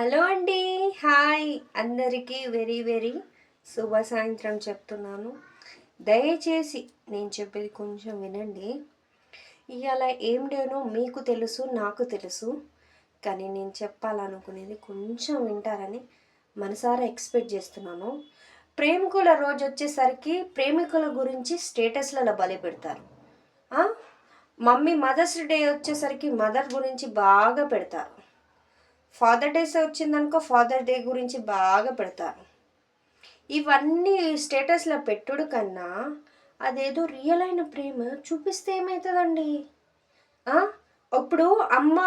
Hello అండి. Hi. అందరికీ very very శుభ సాయంత్రం చెప్తున్నాను. దయచేసి నేను చెప్పేది కొంచెం వినండి. ఇవాళ ఏం డేనో మీకు తెలుసు నాకు తెలుసు. కానీ నేను చెప్పాలనుకునేది కొంచెం వింటారని మనసారా ఎక్స్పెక్ట్ చేస్తున్నాను. ప్రేమికుల రోజు వచ్చేసరికి ప్రేమికుల గురించి స్టేటస్లలో బలి పెడతారు. మమ్మీ మదర్స్ డే వచ్చేసరికి మదర్ గురించి బాగా పెడతారు. ఫాదర్ డేస్ వచ్చిందనుకో ఫాదర్ డే గురించి బాగా పెడతారు. ఇవన్నీ స్టేటస్లో పెట్టుడు కన్నా అదేదో రియల్ అయిన ప్రేమ చూపిస్తే ఏమవుతుందండి అప్పుడు ఇప్పుడు అమ్మ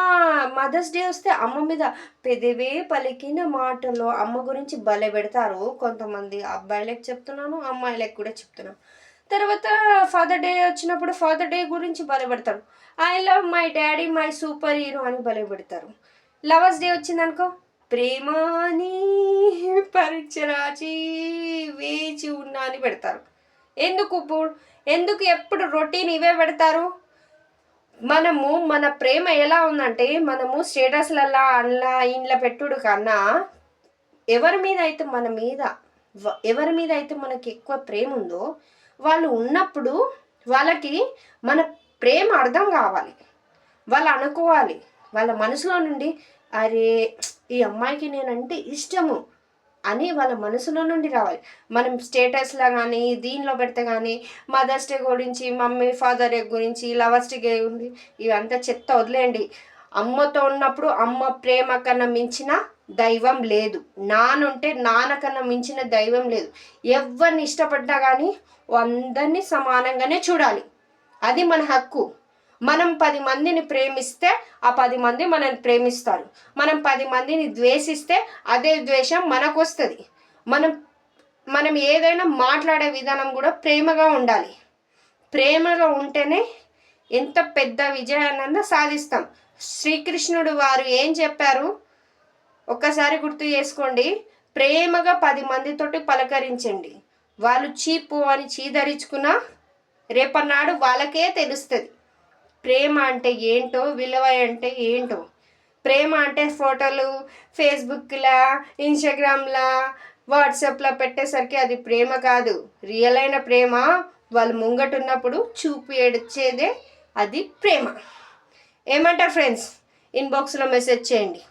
మదర్స్ డే వస్తే అమ్మ మీద పెదవే పలికిన మాటలు అమ్మ గురించి భలే పెడతారు. కొంతమంది అబ్బాయిలకు చెప్తున్నాను అమ్మాయిలకు కూడా చెప్తున్నాను. తర్వాత ఫాదర్ డే వచ్చినప్పుడు ఫాదర్ డే గురించి భలే పెడతారు. I love my daddy my superhero అని భలే పెడతారు. లవర్స్ డే వచ్చిందనుకో? ప్రేమాని పరీక్ష రాచి వేచి ఉన్నా అని పెడతారు. ఎందుకు ఎందుకు ఎప్పుడు రొటీన్ ఇవే పెడతారు? మనము మన ప్రేమ ఎలా ఉందంటే మనము స్టేటస్లలో అలా ఇంట్లో పెట్టుడు కన్నా ఎవరి మీద అయితే మన మీద ఎవరి మీద అయితే మనకి ఎక్కువ ప్రేమ ఉందో వాళ్ళు ఉన్నప్పుడు వాళ్ళకి మన ప్రేమ అర్థం కావాలి. వాళ్ళు అనుకోవాలి. వాళ్ళ మనసులో నుండి అరే ఈ అమ్మాయికి నేనంటే ఇష్టము అని వాళ్ళ మనసులో నుండి రావాలి. మనం స్టేటస్లో కానీ దీనిలో పెడితే కానీ మదర్స్ డే గురించి మమ్మీ ఫాదర్ డే గురించి లవర్స్ డే గురించి ఇవంతా చెత్త వదిలేయండి. అమ్మతో ఉన్నప్పుడు అమ్మ ప్రేమ కన్నా మించిన దైవం లేదు. నానుంటే నాన్న కన్నా మించిన దైవం లేదు. ఎవరిని ఇష్టపడ్డా కానీ అందరినీ సమానంగానే చూడాలి. అది మన హక్కు. మనం పది మందిని ప్రేమిస్తే ఆ పది మంది మనల్ని ప్రేమిస్తారు. మనం పది మందిని ద్వేషిస్తే అదే ద్వేషం మనకు వస్తుంది మనం మనం ఏదైనా మాట్లాడే విధానం కూడా ప్రేమగా ఉండాలి. ప్రేమగా ఉంటేనే ఎంత పెద్ద విజయాన్నైనా సాధిస్తాం. శ్రీకృష్ణుడు వారు ఏం చెప్పారు? ఒక్కసారి గుర్తు చేసుకోండి. ప్రేమగా పది మందితోటి పలకరించండి. వాళ్ళు చీపు అని చీదరించుకున్నా రేపన్నాడు వాళ్ళకే తెలుస్తుంది. ప్రేమ అంటే ఏంటో విలువ అంటే ఏంటో. ప్రేమ అంటే ఫోటోలు ఫేస్బుక్లా ఇన్స్టాగ్రామ్లా వాట్సాప్లో పెట్టేసరికి అది ప్రేమ కాదు. రియల్ అయిన ప్రేమ వాళ్ళు ముంగటున్నప్పుడు చూపించేదే అది ప్రేమ. ఏమంటారు ఫ్రెండ్స్? ఇన్బాక్స్లో మెసేజ్ చేయండి.